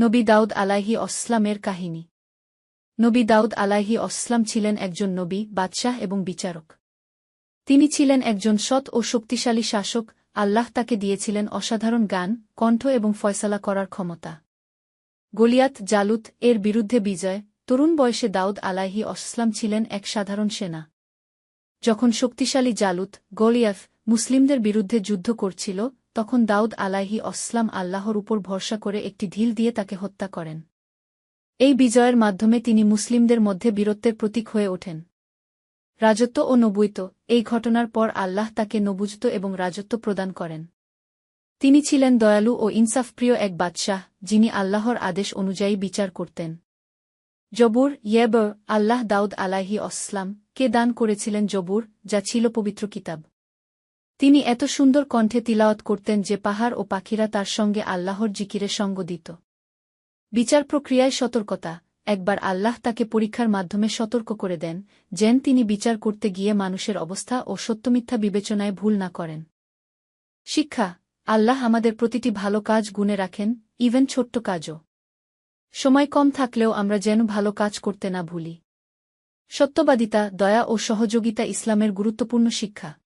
নবী দাউদ আলাহি অসলামের কাহিনী। নবী দাউদ আলাহি অসলাম ছিলেন একজন নবী, বাদশাহ এবং বিচারক। তিনি ছিলেন একজন সৎ ও শক্তিশালী শাসক, আল্লাহ তাকে দিয়েছিলেন অসাধারণ গান, কণ্ঠ এবং ফয়সালা করার ক্ষমতা। গলিয়াত জালুত এর বিরুদ্ধে বিজয়, তরুণ বয়সে দাউদ আলাহি অসলাম ছিলেন এক সাধারণ সেনা। যখন শক্তিশালী জালুত গলিয়াফ মুসলিমদের বিরুদ্ধে যুদ্ধ করছিল তখন দাউদ আলাহি অসলাম আল্লাহর উপর ভরসা করে একটি ঢিল দিয়ে তাকে হত্যা করেন। এই বিজয়ের মাধ্যমে তিনি মুসলিমদের মধ্যে বীরত্বের প্রতীক হয়ে ওঠেন। রাজত্ব ও নবুইত এই ঘটনার পর আল্লাহ তাকে নবুজত এবং রাজত্ব প্রদান করেন। তিনি ছিলেন দয়ালু ও ইনসাফপ্রিয় এক বাদশাহ, যিনি আল্লাহর আদেশ অনুযায়ী বিচার করতেন। জবুর, ইয়েব, আল্লাহ দাউদ আলাহি অসলাম কে দান করেছিলেন জবুর, যা ছিল পবিত্র কিতাব। তিনি এত সুন্দর কণ্ঠে তিলাওয়াত করতেন যে পাহাড় ও পাখিরা তার সঙ্গে আল্লাহর জিকিরে সঙ্গ দিত। বিচার প্রক্রিয়ায় সতর্কতা। একবার আল্লাহ তাকে পরীক্ষার মাধ্যমে সতর্ক করে দেন, যেন তিনি বিচার করতে গিয়ে মানুষের অবস্থা ও সত্যমিথ্যা বিবেচনায় ভুল না করেন। শিক্ষা, আল্লাহ আমাদের প্রতিটি ভালো কাজ গুণে রাখেন ইভেন ছোট্ট কাজও। সময় কম থাকলেও আমরা যেন ভালো কাজ করতে না ভুলি। সত্যবাদিতা, দয়া ও সহযোগিতা ইসলামের গুরুত্বপূর্ণ শিক্ষা।